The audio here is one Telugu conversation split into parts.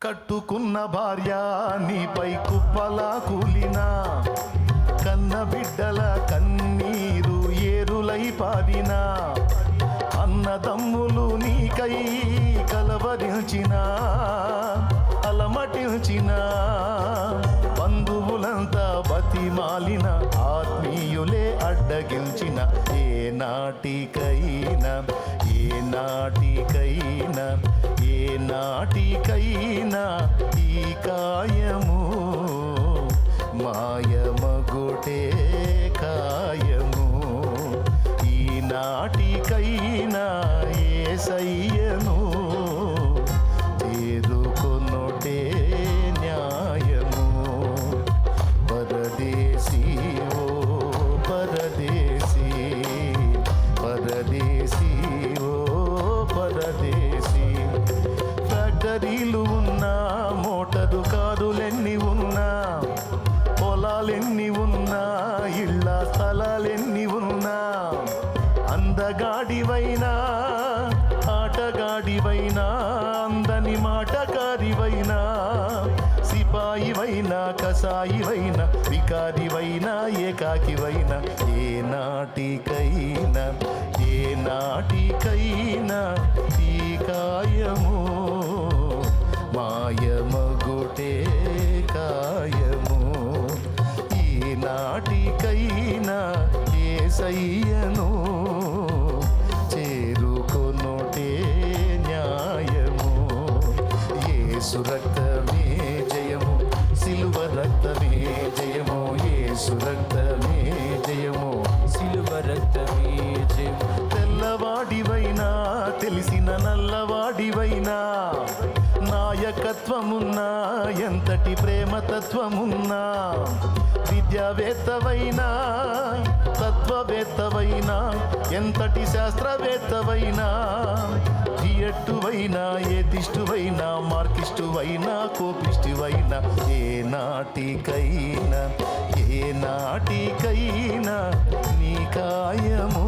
కట్టుకున్న భార్య నీపై కుప్పలా కూలినా కన్న బిడ్డల కన్నీరు ఏరులై పారినా అన్నదమ్ములు నీకై కలవరించిన అలమటించిన బంధువులంతా బతిమాలిన ఆత్మీయులే అడ్డగించిన ఏ నాటికైనా ఏ నాటికైనా ఏ నాటికైనా. ఈ కాయము మాయమగుటే కాయము. ఈ ఫ్యాక్టరీలు ఉన్నా మోటారు కారులెన్ని ఉన్నా పొలాలెన్ని ఉన్నా ఇళ్ళ స్థలాలెన్ని ఉన్నా అందగాడివైనా ఆటగాడివైనా అందని మాటకారివైనా సిపాయివైనా కసాయివైనా వికారివైనా ఏకాకివైనా ఏ నాటికైనా ఏ నాటికైనా టీకా ఏ సయ్యను చేరుకొనుటే న్యాయము. ఏసు రక్తమే జయము సిలువ రక్తమే జయము. ఏసు రక్తమే జయము సిలువ రక్తమే జయము. తెల్లవాడివైనా తెలిసిన నల్లవాడివైనా నాయకత్వమున్నా ఎంతటి ప్రేమతత్వమున్నా విద్యావేత్తవైనా శాస్త్రవేత్తవైనా ఎంతటి శాస్త్రవేత్తవైనా థియట్టువైనా ఏ దిష్టువైనా మార్కిస్టువైనా కోపిష్టువైనా ఏ నాటికైనా ఏ నాటికైనా నీ కాయము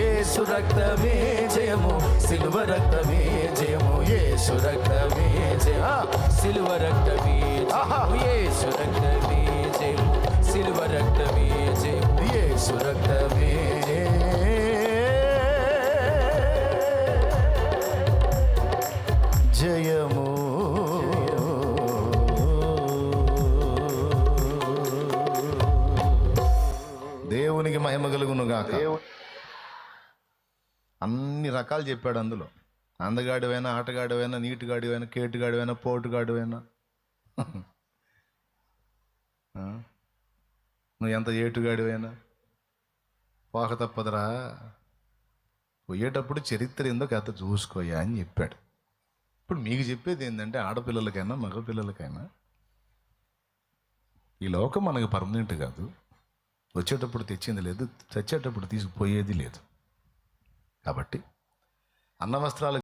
ఏసు రక్తమే జయము సిలువ రక్తమే జయము ఏసు రక్తమే జయ సిలువ రక్తమే. జయము యేసు రక్తమే జయము సిలువ రక్తమే జయము యేసు రక్తమే జయము. దేవునికి మహిమ కలుగును గాక అన్ని రకాలు చెప్పాడు అందులో. అందగాడివైనా ఆటగాడివైనా నీటిగాడివైనా కేటుగాడివైనా పోటుగాడివైనా. నువ్వు ఎంత ఏటుగాడివైనా? పోక తప్పదురా. పోయేటప్పుడు చరిత్ర ఏందో కథ చూసుకోయా అని చెప్పాడు. ఇప్పుడు మీకు చెప్పేది ఏంటంటే ఆడపిల్లలకైనా మగపిల్లలకైనా ఈ లోకం మనకు పర్మనెంట్ కాదు. వచ్చేటప్పుడు తెచ్చింది లేదు చచ్చేటప్పుడు తీసుకుపోయేది లేదు. కాబట్టి అన్న వస్త్రాలు